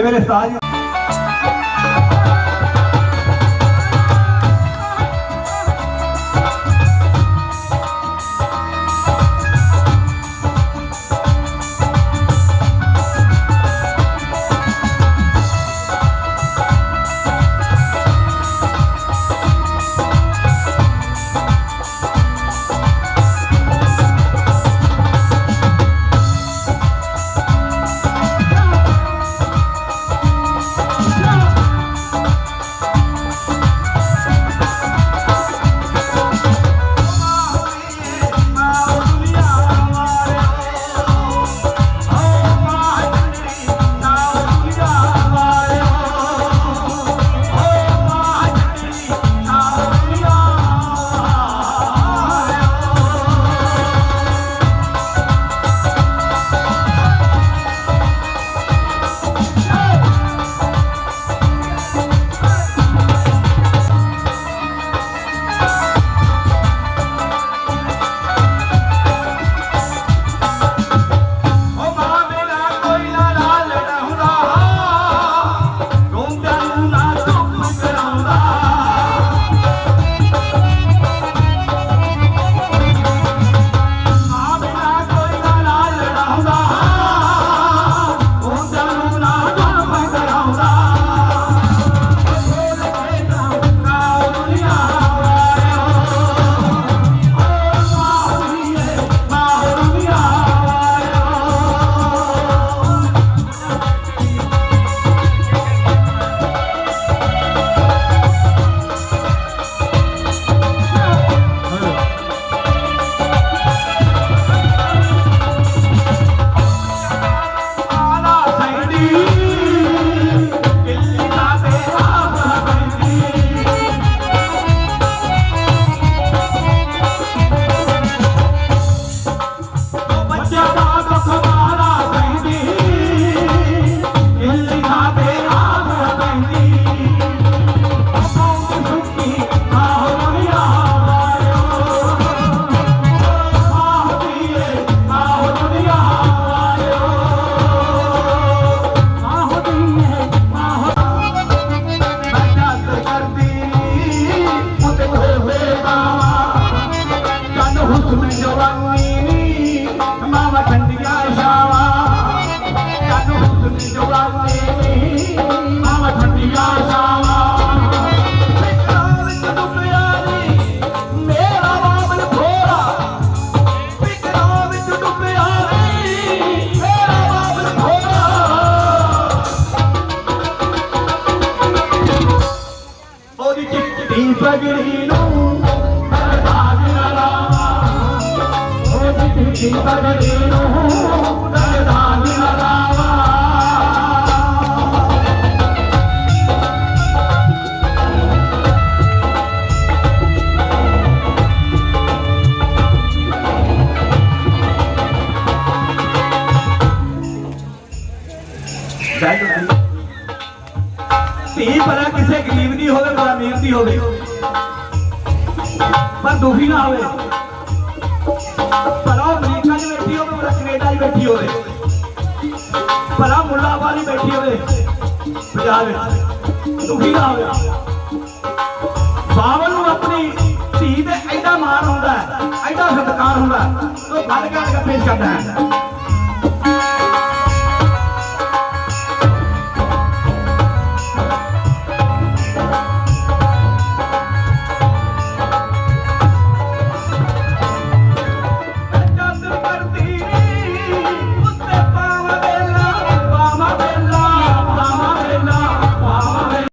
Deber estar ਪਗੜੀ ਨੂੰ ਦਾਗ ਨਾ ਲਾਵਾ ਉਹਦੀ ਚਿੱਟੀ ਪਗੜੀ ਨੂੰ ਧੀ ਭਲਾ ਕਿਸੇ ਗਰੀਬ ਦੀ ਹੋਵੇ, ਭਲਾ ਅਮੀਰ ਦੀ ਹੋਵੇ। ਪਰ ਦੁਖੀ ਨਾ ਹੋਵੇ। ਭਲਾ ਉਹ ਅਮਰੀਕਾ 'ਚ ਬੈਠੀ ਹੋਵੇ, ਭਲਾ ਕੈਨੇਡਾ 'ਚ ਬੈਠੀ ਹੋਵੇ। ਭਲਾ ਮੁੱਲਾ ਵਾਲੀ ਬੈਠੀ ਹੋਵੇ, ਪੰਜਾਬ ਵਿੱਚ। ਦੁਖੀ ਨਾ ਹੋਵੇ। ਬਾਬਲ ਨੂੰ ਆਪਣੀ ਧੀ ਤੇ ਐਡਾ ਮਾਣ ਹੁੰਦਾ ਹੈ, ਐਡਾ ਸਤਿਕਾਰ ਹੁੰਦਾ ਉਹ ਗੱਲ ਕਰਕੇ ਪੇਸ਼ ਕਰਦਾ ਹੈ।